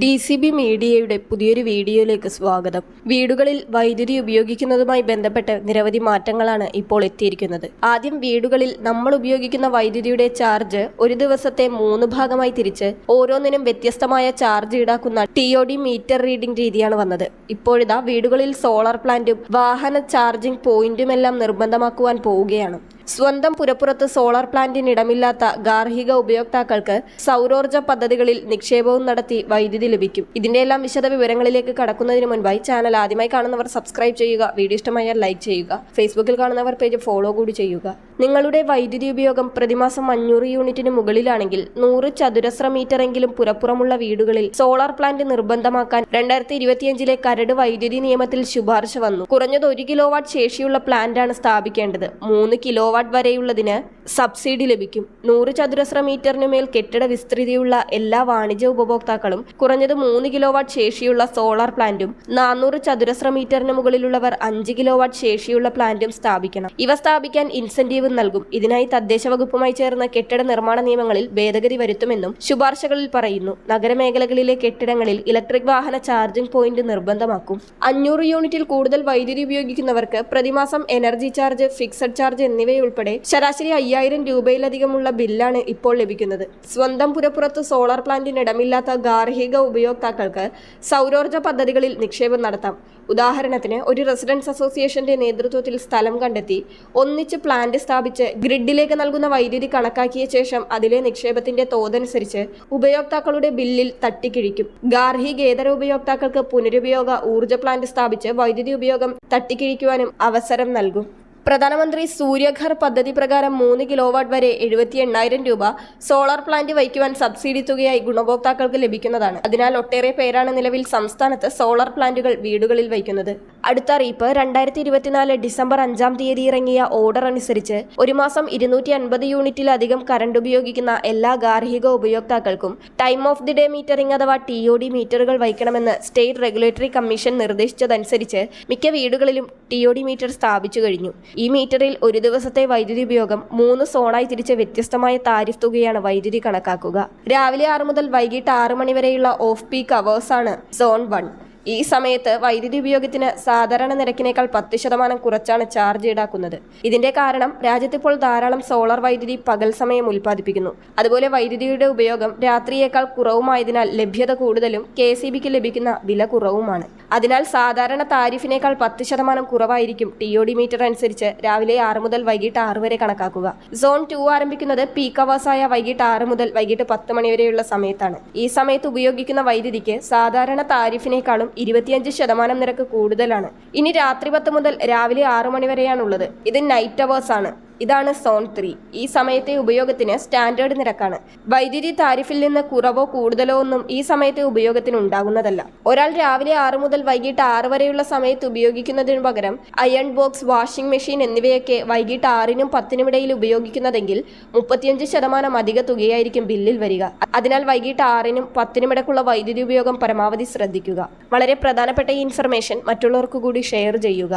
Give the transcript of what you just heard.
D C B മീഡിയയുടെ പുതിയൊരു വീഡിയോയിലേക്ക് സ്വാഗതം. വീടുകളിൽ വൈദ്യുതി ഉപയോഗിക്കുന്നതുമായി ബന്ധപ്പെട്ട് നിരവധി മാറ്റങ്ങളാണ് ഇപ്പോൾ എത്തിയിരിക്കുന്നത്. ആദ്യം വീടുകളിൽ നമ്മൾ ഉപയോഗിക്കുന്ന വൈദ്യുതിയുടെ ചാർജ് ഒരു ദിവസത്തെ മൂന്ന് ഭാഗമായി തിരിച്ച് ഓരോന്നിനും വ്യത്യസ്തമായ ചാർജ് ഈടാക്കുന്ന T O D meter reading രീതിയാണ് വന്നത്. ഇപ്പോഴിതാ വീടുകളിൽ സോളാർ പ്ലാന്റും വാഹന ചാർജിംഗ് പോയിന്റുമെല്ലാം നിർബന്ധമാക്കുവാൻ പോവുകയാണ്. സ്വന്തം പുരപ്പുറത്ത് സോളാർ പ്ലാന്റിന് ഇടമില്ലാത്ത ഗാർഹിക ഉപയോക്താക്കൾക്ക് സൗരോർജ പദ്ധതികളിൽ നിക്ഷേപവും നടത്തി വൈദ്യുതി ലഭിക്കും. ഇതിന്റെ എല്ലാം വിശദ വിവരങ്ങളിലേക്ക് കടക്കുന്നതിന് മുൻപായി ചാനൽ ആദ്യമായി കാണുന്നവർ സബ്സ്ക്രൈബ് ചെയ്യുക വീഡിയോ ഇഷ്ടമായാൽ ലൈക്ക് ചെയ്യുക ഫേസ്ബുക്കിൽ കാണുന്നവർ പേജ് ഫോളോ കൂടി ചെയ്യുക. നിങ്ങളുടെ വൈദ്യുതി ഉപയോഗം പ്രതിമാസം അഞ്ഞൂറ് യൂണിറ്റിന് മുകളിലാണെങ്കിൽ നൂറ് ചതുരശ്ര മീറ്ററെങ്കിലും പുരപ്പുറമുള്ള വീടുകളിൽ സോളാർ പ്ലാന്റ് നിർബന്ധമാക്കാൻ രണ്ടായിരത്തി ഇരുപത്തിയഞ്ചിലെ കരട് വൈദ്യുതി നിയമത്തിൽ ശുപാർശ വന്നു. കുറഞ്ഞത് ഒരു കിലോ വാട്ട് ശേഷിയുള്ള പ്ലാന്റാണ് സ്ഥാപിക്കേണ്ടത്. മൂന്ന് കിലോ വാട്ട് വരെയുള്ളതിന് സബ്സിഡി ലഭിക്കും. നൂറ് ചതുരശ്ര മീറ്ററിന് മേൽ കെട്ടിട വിസ്തൃതിയുള്ള എല്ലാ വാണിജ്യ ഉപഭോക്താക്കളും കുറഞ്ഞത് മൂന്ന് കിലോ വാട്ട് ശേഷിയുള്ള സോളാർ പ്ലാന്റും നാനൂറ് ചതുരശ്ര മീറ്ററിന് മുകളിലുള്ളവർ അഞ്ച് കിലോ വാട്ട് ശേഷിയുള്ള പ്ലാന്റും സ്ഥാപിക്കണം. ഇവ സ്ഥാപിക്കാൻ ഇൻസെന്റീവ് നൽകും. ഇതിനായി തദ്ദേശ വകുപ്പുമായി ചേർന്ന കെട്ടിട നിർമ്മാണ നിയമങ്ങളിൽ ഭേദഗതി വരുത്തുമെന്നും ശുപാർശകളിൽ പറയുന്നു. നഗരമേഖലകളിലെ കെട്ടിടങ്ങളിൽ ഇലക്ട്രിക് വാഹന ചാർജിംഗ് പോയിന്റ് നിർബന്ധമാക്കും. അഞ്ഞൂറ് യൂണിറ്റിൽ കൂടുതൽ വൈദ്യുതി ഉപയോഗിക്കുന്നവർക്ക് പ്രതിമാസം എനർജി ചാർജ് ഫിക്സഡ് ചാർജ് എന്നിവയുൾപ്പെടെ ശരാശരി അയ്യായിരം രൂപയിലധികമുള്ള ബില്ലാണ് ഇപ്പോൾ ലഭിക്കുന്നത്. സ്വന്തം പുരപ്പുറത്ത് സോളാർ പ്ലാന്റിന് ഇടമില്ലാത്ത ഗാർഹിക ഉപയോക്താക്കൾക്ക് സൗരോർജ പദ്ധതികളിൽ നിക്ഷേപം നടത്താം. ഉദാഹരണത്തിന് ഒരു റെസിഡൻസ് അസോസിയേഷന്റെ നേതൃത്വത്തിൽ സ്ഥലം കണ്ടെത്തി ഒന്നിച്ച് പ്ലാന്റ് സ്ഥാപിച്ച് ഗ്രിഡിലേക്ക് നൽകുന്ന വൈദ്യുതി കണക്കാക്കിയ ശേഷം അതിലെ നിക്ഷേപത്തിന്റെ തോതനുസരിച്ച് ഉപയോക്താക്കളുടെ ബില്ലിൽ തട്ടിക്കിഴിക്കും. ഗാർഹികേതര ഉപയോക്താക്കൾക്ക് പുനരുപയോഗ ഊർജ പ്ലാന്റ് സ്ഥാപിച്ച് വൈദ്യുതി ഉപയോഗം തട്ടിക്കിഴിക്കുവാനും അവസരം നൽകും. പ്രധാനമന്ത്രി സൂര്യഘർ പദ്ധതി പ്രകാരം മൂന്ന് കിലോവാട്ട് വരെ എഴുപത്തി എണ്ണായിരം രൂപ സോളാർ പ്ലാന്റ് വയ്ക്കുവാൻ സബ്സിഡി തുകയായി ഗുണഭോക്താക്കൾക്ക് ലഭിക്കുന്നതാണ്. അതിനാൽ ഒട്ടേറെ പേരാണ് നിലവിൽ സംസ്ഥാനത്ത് സോളാർ പ്ലാന്റുകൾ വീടുകളിൽ വയ്ക്കുന്നത്. അടുത്ത അറിയിപ്പ് രണ്ടായിരത്തി ഇരുപത്തിനാല് ഡിസംബർ അഞ്ചാം തീയതി ഇറങ്ങിയ ഓർഡർ അനുസരിച്ച് ഒരു മാസം ഇരുന്നൂറ്റി അൻപത് യൂണിറ്റിലധികം കറണ്ട് ഉപയോഗിക്കുന്ന എല്ലാ ഗാർഹിക ഉപയോക്താക്കൾക്കും time of the day metering അഥവാ ടി ഒ ഡി മീറ്ററുകൾ വയ്ക്കണമെന്ന് സ്റ്റേറ്റ് റെഗുലേറ്ററി കമ്മീഷൻ നിർദ്ദേശിച്ചതനുസരിച്ച് മിക്ക വീടുകളിലും ടി ഒ ഡി മീറ്റർ സ്ഥാപിച്ചു കഴിഞ്ഞു. ഈ മീറ്ററിൽ ഒരു ദിവസത്തെ വൈദ്യുതി ഉപയോഗം മൂന്ന് സോണായി തിരിച്ച വ്യത്യസ്തമായ താരിഫ് തുകയാണ് വൈദ്യുതി കണക്കാക്കുക. രാവിലെ ആറ് മുതൽ വൈകിട്ട് ആറ് മണി വരെയുള്ള ഓഫ് പീക്ക് അവേഴ്സാണ് സോൺ വൺ. ഈ സമയത്ത് വൈദ്യുതി ഉപയോഗത്തിന് സാധാരണ നിരക്കിനേക്കാൾ പത്ത് ശതമാനം കുറച്ചാണ് ചാർജ് ഈടാക്കുന്നത്. ഇതിന്റെ കാരണം രാജ്യത്തിപ്പോൾ ധാരാളം സോളാർ വൈദ്യുതി പകൽ സമയം ഉൽപ്പാദിപ്പിക്കുന്നു. അതുപോലെ വൈദ്യുതിയുടെ ഉപയോഗം രാത്രിയേക്കാൾ കുറവുമായതിനാൽ ലഭ്യത കൂടുതലും കെ സി ബിക്ക് ലഭിക്കുന്ന വില കുറവുമാണ്. അതിനാൽ സാധാരണ താരിഫിനേക്കാൾ പത്ത് ശതമാനം കുറവായിരിക്കും ടി ഒ ഡി മീറ്റർ അനുസരിച്ച് രാവിലെ ആറ് മുതൽ വൈകിട്ട് ആറ് വരെ കണക്കാക്കുക. സോൺ ടു ആരംഭിക്കുന്നത് പീക്ക് അവേഴ്സായ വൈകിട്ട് ആറ് മുതൽ വൈകിട്ട് പത്ത് മണിവരെയുള്ള സമയത്താണ്. ഈ സമയത്ത് ഉപയോഗിക്കുന്ന വൈദ്യുതിക്ക് സാധാരണ താരിഫിനേക്കാളും ഇരുപത്തിയഞ്ച് ശതമാനം നിരക്ക് കൂടുതലാണ്. ഇനി രാത്രി പത്ത് മുതൽ രാവിലെ ആറു മണി വരെയാണുള്ളത്. ഇത് നൈറ്റ് അവേഴ്സ് ആണ്. ഇതാണ് സോൺ ത്രീ. ഈ സമയത്തെ ഉപയോഗത്തിന് സ്റ്റാൻഡേർഡ് നിരക്കാണ്. വൈദ്യുതി താരിഫിൽ നിന്ന് കുറവോ കൂടുതലോ ഒന്നും ഈ സമയത്തെ ഉപയോഗത്തിന് ഉണ്ടാകുന്നതല്ല. ഒരാൾ രാവിലെ ആറ് മുതൽ വൈകിട്ട് ആറ് വരെയുള്ള സമയത്ത് ഉപയോഗിക്കുന്നതിനു പകരം അയൺ ബോക്സ് വാഷിംഗ് മെഷീൻ എന്നിവയൊക്കെ വൈകിട്ട് ആറിനും പത്തിനും ഇടയിൽ ഉപയോഗിക്കുന്നതെങ്കിൽ മുപ്പത്തിയഞ്ച് ശതമാനം അധിക തുകയായിരിക്കും ബില്ലിൽ വരിക. അതിനാൽ വൈകിട്ട് ആറിനും പത്തിനും ഇടയ്ക്കുള്ള വൈദ്യുതി ഉപയോഗം പരമാവധി ശ്രദ്ധിക്കുക. വളരെ പ്രധാനപ്പെട്ട ഈ ഇൻഫർമേഷൻ മറ്റുള്ളവർക്ക് കൂടി ഷെയർ ചെയ്യുക.